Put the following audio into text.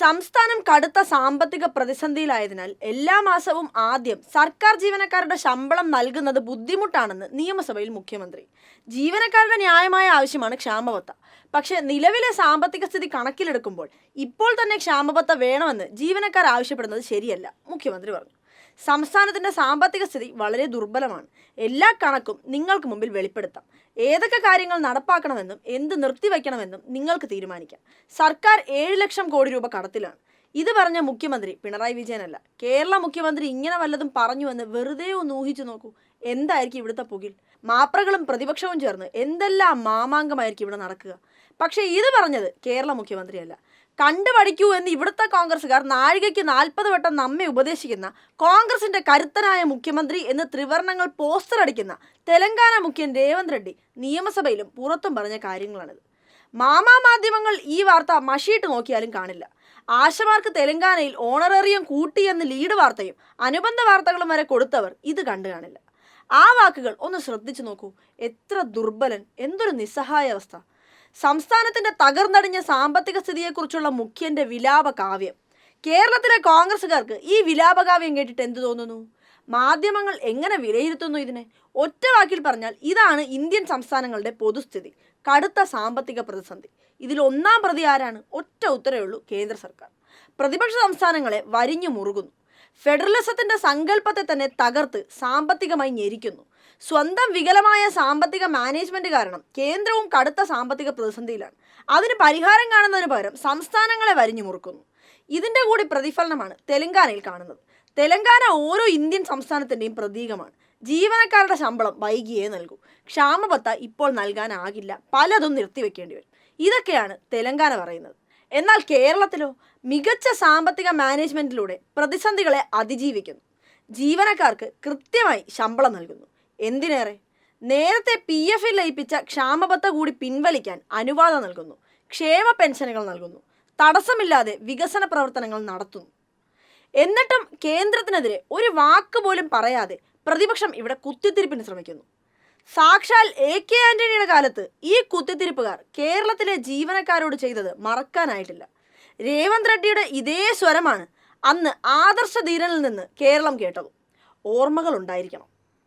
സംസ്ഥാനം കടുത്ത സാമ്പത്തിക പ്രതിസന്ധിയിലായതിനാൽ എല്ലാ മാസവും ആദ്യം സർക്കാർ ജീവനക്കാരുടെ ശമ്പളം നൽകുന്നത് ബുദ്ധിമുട്ടാണെന്ന് നിയമസഭയിൽ മുഖ്യമന്ത്രി. ജീവനക്കാരുടെ ന്യായമായ ആവശ്യമാണ് ക്ഷാമബത്ത. പക്ഷേ നിലവിലെ സാമ്പത്തിക സ്ഥിതി കണക്കിലെടുക്കുമ്പോൾ ഇപ്പോൾ തന്നെ ക്ഷാമബത്ത വേണമെന്ന് ജീവനക്കാർ ആവശ്യപ്പെടുന്നത് ശരിയല്ല മുഖ്യമന്ത്രി പറഞ്ഞു. സംസ്ഥാനത്തിന്റെ സാമ്പത്തിക സ്ഥിതി വളരെ ദുർബലമാണ്. എല്ലാ കണക്കും നിങ്ങൾക്ക് മുമ്പിൽ വെളിപ്പെടുത്താം. ഏതൊക്കെ കാര്യങ്ങൾ നടപ്പാക്കണമെന്നും എന്ത് നിർത്തിവെക്കണമെന്നും നിങ്ങൾക്ക് തീരുമാനിക്കാം. സർക്കാർ ഏഴ് ലക്ഷം കോടി രൂപ കടത്തിലാണ്. ഇത് പറഞ്ഞ മുഖ്യമന്ത്രി പിണറായി വിജയനല്ല. കേരള മുഖ്യമന്ത്രി ഇങ്ങനെ വല്ലതും പറഞ്ഞുവെന്ന് വെറുതെ ഒന്ന് ഊഹിച്ചു നോക്കൂ. എന്തായിരിക്കും ഇവിടുത്തെ പുകിൽ മാപ്രകളും പ്രതിപക്ഷവും ചേർന്ന് എന്തെല്ലാം മാമാങ്കമായിരിക്കും ഇവിടെ നടക്കുക? പക്ഷേ ഇത് പറഞ്ഞത് കേരള മുഖ്യമന്ത്രിയല്ല. കണ്ടു പഠിക്കൂ എന്ന് ഇവിടുത്തെ കോൺഗ്രസ്സുകാർ നാഴികയ്ക്ക് നാൽപ്പത് വട്ടം നമ്മെ ഉപദേശിക്കുന്ന കോൺഗ്രസിന്റെ കരുത്തനായ മുഖ്യമന്ത്രി എന്ന് ത്രിവർണങ്ങൾ പോസ്റ്റർ അടിക്കുന്ന തെലങ്കാന മുഖ്യൻ രേവന്ത് റെഡ്ഡി നിയമസഭയിലും പുറത്തും പറഞ്ഞ കാര്യങ്ങളാണിത്. മാമാ മാധ്യമങ്ങൾ ഈ വാർത്ത മഷിയിട്ട് നോക്കിയാലും കാണില്ല. ആശമാർക്ക് തെലങ്കാനയിൽ ഓണറേറിയം കൂട്ടിയെന്ന് ലീഡ് വാർത്തയും അനുബന്ധ വാർത്തകളും വരെ കൊടുത്തവർ ഇത് കണ്ടു കാണില്ല. ആ വാക്കുകൾ ഒന്ന് ശ്രദ്ധിച്ചു നോക്കൂ. എത്ര ദുർബലൻ എന്തൊരു നിസ്സഹായ അവസ്ഥ സംസ്ഥാനത്തിന്റെ തകർന്നടിഞ്ഞ സാമ്പത്തിക സ്ഥിതിയെക്കുറിച്ചുള്ള മുഖ്യന്റെ വിലാപ കാവ്യം കേരളത്തിലെ കോൺഗ്രസുകാർക്ക് ഈ വിലാപകാവ്യം കേട്ടിട്ട് എന്തു തോന്നുന്നു? മാധ്യമങ്ങൾ എങ്ങനെ വിലയിരുത്തുന്നു ഇതിനെ? ഒറ്റ വാക്കിൽ പറഞ്ഞാൽ ഇതാണ് ഇന്ത്യൻ സംസ്ഥാനങ്ങളുടെ പൊതുസ്ഥിതി. കടുത്ത സാമ്പത്തിക പ്രതിസന്ധി. ഇതിൽ ഒന്നാം പ്രതി ആരാണ്? ഒറ്റ ഉത്തരവേ ഉള്ളൂ കേന്ദ്ര സർക്കാർ. പ്രതിപക്ഷ സംസ്ഥാനങ്ങളെ വരിഞ്ഞു മുറുകുന്നു. ഫെഡറലിസത്തിന്റെ സങ്കല്പത്തെ തന്നെ തകർത്ത് സാമ്പത്തികമായി ഞെരിക്കുന്നു. സ്വന്തം വികലമായ സാമ്പത്തിക മാനേജ്മെന്റ് കാരണം കേന്ദ്രവും കടുത്ത സാമ്പത്തിക പ്രതിസന്ധിയിലാണ്. അതിന് പരിഹാരം കാണുന്നതിന് പകരം സംസ്ഥാനങ്ങളെ വരിഞ്ഞു മുറുക്കുന്നു. ഇതിന്റെ കൂടി പ്രതിഫലനമാണ് തെലങ്കാനയിൽ കാണുന്നത്. തെലങ്കാന ഓരോ ഇന്ത്യൻ സംസ്ഥാനത്തിന്റെയും പ്രതീകമാണ്. ജീവനക്കാരുടെ ശമ്പളം വൈകിയേ നൽകൂ. ക്ഷാമബത്ത ഇപ്പോൾ നൽകാനാകില്ല പലതും നിർത്തിവെക്കേണ്ടി വരും. ഇതൊക്കെയാണ് തെലങ്കാന പറയുന്നത്. എന്നാൽ കേരളത്തിലോ മികച്ച സാമ്പത്തിക മാനേജ്മെന്റിലൂടെ പ്രതിസന്ധികളെ അതിജീവിക്കുന്നു. ജീവനക്കാർക്ക് കൃത്യമായി ശമ്പളം നൽകുന്നു. എന്തിനേറെ? നേരത്തെ പി എഫിൽ ലയിപ്പിച്ച ക്ഷാമബത്ത കൂടി പിൻവലിക്കാൻ അനുവാദം നൽകുന്നു. ക്ഷേമ പെൻഷനുകൾ നൽകുന്നു. തടസ്സമില്ലാതെ വികസന പ്രവർത്തനങ്ങൾ നടത്തുന്നു. എന്നിട്ടും കേന്ദ്രത്തിനെതിരെ ഒരു വാക്ക് പോലും പറയാതെ പ്രതിപക്ഷം ഇവിടെ കുത്തിത്തിരിപ്പിന് ശ്രമിക്കുന്നു. സാക്ഷാൽ എ കെ ആന്റണിയുടെ കാലത്ത് ഈ കുത്തിത്തിരിപ്പുകാർ കേരളത്തിലെ ജീവനക്കാരോട് ചെയ്തത് മറക്കാനായിട്ടില്ല. രേവന്ത് റെഡ്ഡിയുടെ ഇതേ സ്വരമാണ് അന്ന് ആദർശ ധീരനിൽ നിന്ന് കേരളം കേട്ടത്. ഓർമ്മകൾ ഉണ്ടായിരിക്കണം.